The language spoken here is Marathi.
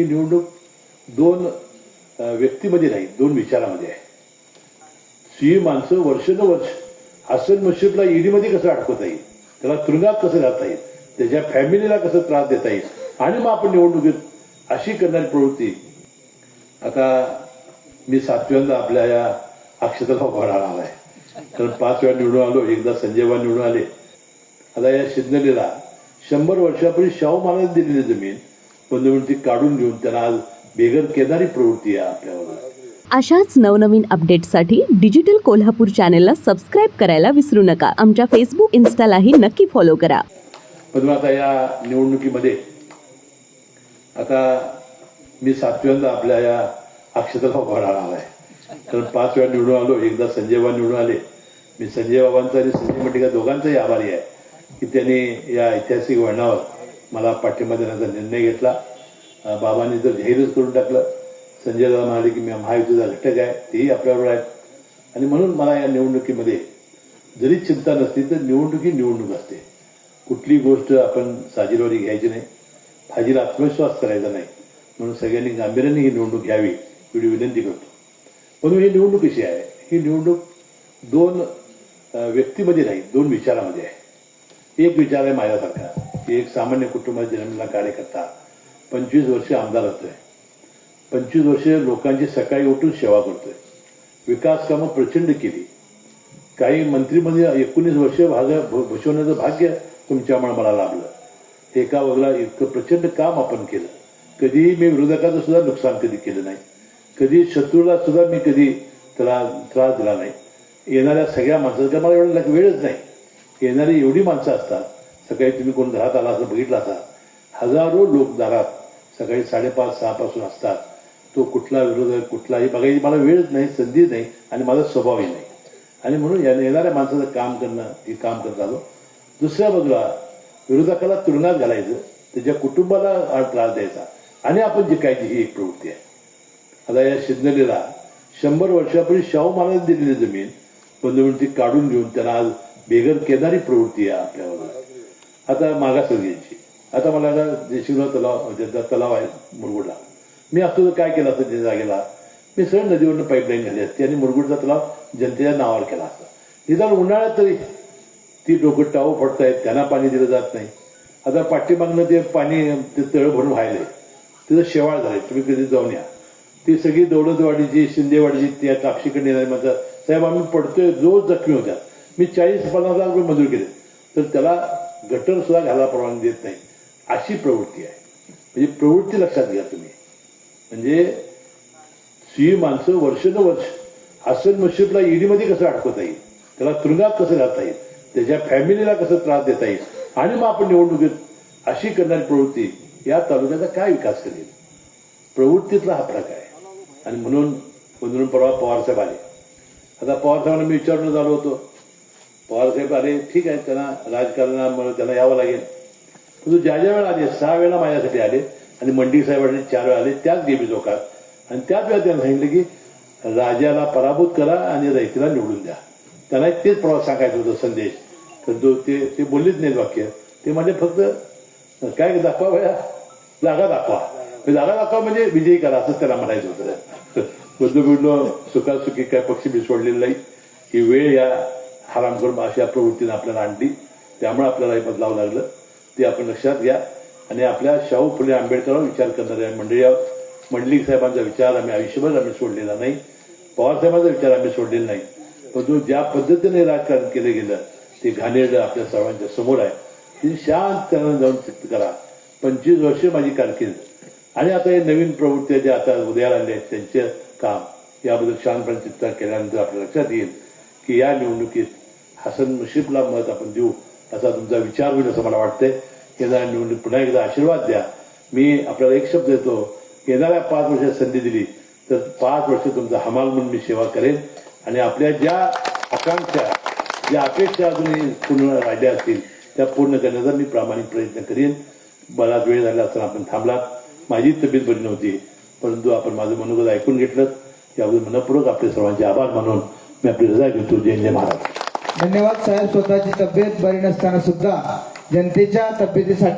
ही निवडणूक दोन व्यक्तीमध्ये नाही दोन विचारामध्ये आहे. सी माणसं वर्षानुवर्ष हसन मुश्रीफला ईडीमध्ये कसं अडकवता येईल? त्याला तुरुंगात कसं जाता येईल? त्याच्या फॅमिलीला कसं त्रास देता येईल? आणि मग आपण निवडणुकीत अशी करणारी प्रवृत्ती. आता मी सातव्यांदा आपल्या या अक्षताला उभारणार आलाय कारण पाच वेळा निवडून आलो एकदा संजयबा निवडून आले. आता या शिंदलेला शंभर वर्षापूर्वी शाहू महाराज दिलेली जमीन ती काढून घेऊन त्यांना आज बेघर केणारी प्रवृत्ती आहे आपल्यावर अशाच नवनवीन अपडेट्ससाठी डिजिटल कोल्हापूर चॅनेलला सबस्क्राईब करायला विसरू नका. आमच्या फेसबुक इन्स्टालाही नक्की फॉलो करा. पण आता या निवडणुकीमध्ये आता मी सातव्यांदा आपल्या या अक्षताला उभारणार आलाय तर पाच वेळा निवडून आलो एकदा संजय बाबा निवडून आले. मी संजय बाबांचा आणि संजय मंडिका दोघांचाही आभारी आहे. की त्यांनी या ऐतिहासिक वळणावर मला पाठिंबा देण्याचा निर्णय घेतला. बाबांनी जर जाहीरच करून टाकलं संजय दादा म्हणाले की मी महायुतीचा घटक आहे तेही आपल्याबरोबर आहेत आणि म्हणून मला या निवडणुकीमध्ये जरी चिंता नसली तर निवडणुकी निवडणूक असते. कुठली गोष्ट आपण साजीरवारी घ्यायची नाही फाजीला आत्मविश्वास करायचा नाही. म्हणून सगळ्यांनी गांभीर्याने ही निवडणूक घ्यावी एवढी विनंती करतो. म्हणून ही निवडणूक कशी आहे? ही निवडणूक दोन व्यक्तीमध्ये नाही दोन विचारामध्ये आहे. एक विचार आहे माझ्यासारखा की एक सामान्य कुटुंबात जन्मला कार्यकर्ता पंचवीस वर्ष आमदार आहे पंचवीस वर्ष लोकांची सकाळी उठून सेवा करतोय. विकास कामं प्रचंड केली. काही मंत्रीमध्ये एकोणीस वर्ष भाग भूषवण्याचं भाग्य तुमच्यामुळे मला लाभलं. एका वगळा इतकं प्रचंड काम आपण केलं. कधीही मी विरोधकाचं सुद्धा नुकसान कधी केलं नाही. कधी शत्रूला सुद्धा मी कधी त्याला त्रास दिला नाही. येणाऱ्या सगळ्या माणसांचा मला एवढं वेळच नाही. येणारी एवढी माणसं असतात. सकाळी तुम्ही कोण घरात आला असं बघितलं असा हजारो लोक दारात सकाळी साडेपाच सहापासून असतात. तो कुठला विरोधक कुठलाही बघायची मला वेळच नाही संधी नाही आणि माझा स्वभावही नाही. आणि म्हणून या येणाऱ्या माणसाचं काम करणं हे काम करत आलो. दुसऱ्या बाजूला विरोधकाला तुरुंगात घालायचं त्याच्या कुटुंबाला त्रास द्यायचा. आणि आपण जिंकायची ही एक प्रवृत्ती आहे. आता या शिंदलेला शंभर वर्षापूर्वी शाहू महाराज दिलेली जमीन बंधुमिळून ती काढून घेऊन त्यांना आज बेगर केणारी प्रवृत्ती आहे आपल्यावर आता मागासवर्गीयांची. आता मला आता देशिंगराव तलाव ज्यांचा तलाव आहे मुरगुडला. मी असतो तर काय केलं असतं त्या जागेला? मी सरळ नदीवरनं पाईपलाईन घाली असते आणि मुरगुडचा तलाव जनतेच्या नावावर केला असता. निदान उन्हाळ्यात तरी ती डोकं टावं फडतायत त्यांना पाणी दिलं जात नाही. आता पाठीमागनं ते पाणी ते तळ भरून व्हायले तिथं शेवाळ झाले तुम्ही कधी जाऊन या. ती सगळी दौलतवाडीची शिंदेवाडीची त्या कापशीकडे येणारी म्हणतात साहेब आम्ही पडतोय जो जखमी होत्या. मी चाळीस पन्नास हजार रुपये मजूर केले. तर त्याला गटर सुद्धा घालायला परवानगी देत नाही. अशी प्रवृत्ती आहे. म्हणजे प्रवृत्ती लक्षात घ्या तुम्ही. म्हणजे ही माणसं वर्षानुवर्ष हसन मुश्रीफला ईडीमध्ये कसं अडकवता येईल? त्याला तुरुंगात कसं घालता येईल? त्याच्या फॅमिलीला कसं त्रास देता येईल? आणि मग आपण निवडणुकीत अशी करणारी प्रवृत्ती या तालुक्याचा काय विकास करेल? प्रवृत्तीतला हा फरक आहे. आणि म्हणून म्हणून परवा पवारसाहेब आले. आता पवारसाहेबांना मी विचारून झालो होतो. पवारसाहेब आले ठीक आहे त्यांना राजकारणामुळे त्यांना यावं लागेल. परंतु ज्या ज्या वेळा आले सहा वेळा माझ्यासाठी आले आणि मंडी साहेबांनी चार वेळा आले त्याच गेबी चौकात आणि त्याच वेळा त्यांना सांगितलं की राजाला पराभूत करा आणि रयतीला निवडून द्या. त्यांना तेच प्रवास सांगायचं होतं संदेश. तर ते ते बोललेच नाहीत वाक्य. ते म्हणजे फक्त काय दाखवा भया? जागा दाखवा. म्हणजे जागा दाखवा म्हणजे विजयी करा असं त्याला म्हणायचं होतं. बुद्धबिडलो सुखासुखी काय पक्षी बिसोडलेलं सोडलेला नाही. ही वेळ या हरामखोर अशा प्रवृत्तीनं आपल्याला आणली. त्यामुळे आपल्याला हे बदलावं लागलं. ते आपण लक्षात घ्या. आणि आपल्या शाहू फुले आंबेडकरांवर विचार करणाऱ्या मंडळी आहोत. मंडलिक साहेबांचा विचार आम्ही आयुष्यभर आम्ही सोडलेला नाही. पवारसाहेबांचा विचार आम्ही सोडलेला नाही. परंतु ज्या पद्धतीने राजकारण केलं गेलं ते घाणेरडं आपल्या सर्वांच्या समोर आहे. ती शांतपणे जाऊन चित्त करा. पंचवीस वर्ष माझी कारकीर्द. आणि आता हे नवीन प्रवृत्ती ज्या आता उदयाला आल्या आहेत त्यांचे काम याबद्दल शांतपणे चित्ता केल्यानंतर आपल्या लक्षात येईल की या निवडणुकीत हसन मुशीफला मत आपण देऊ असा तुमचा विचार होईल असं मला वाटतंय. येणाऱ्या निवडणूक पुन्हा एकदा आशीर्वाद द्या. मी आपल्याला एक शब्द देतो येणाऱ्या पाच वर्षात संधी दिली तर पाच वर्ष तुमचा हमाल म्हणून मी सेवा करेन. आणि आपल्या ज्या आकांक्षा ज्या अपेक्षा अजूनही पूर्ण राहिल्या असतील त्या पूर्ण करण्याचा मी प्रामाणिक प्रयत्न करेन. बराच वेळ झाला असताना आपण थांबलात. माझी तब्येत बरी नव्हती परंतु आपण माझं मनोगत ऐकून घेतलं. याबद्दल मनपूर्वक आपले सर्वांचे आभार मानून मी आपली रजा घेतो. जय जय महाराज धन्यवाद साहेब. स्वतःची तब्येत बरी नसताना सुद्धा जनतेच्या तब्येतीसाठी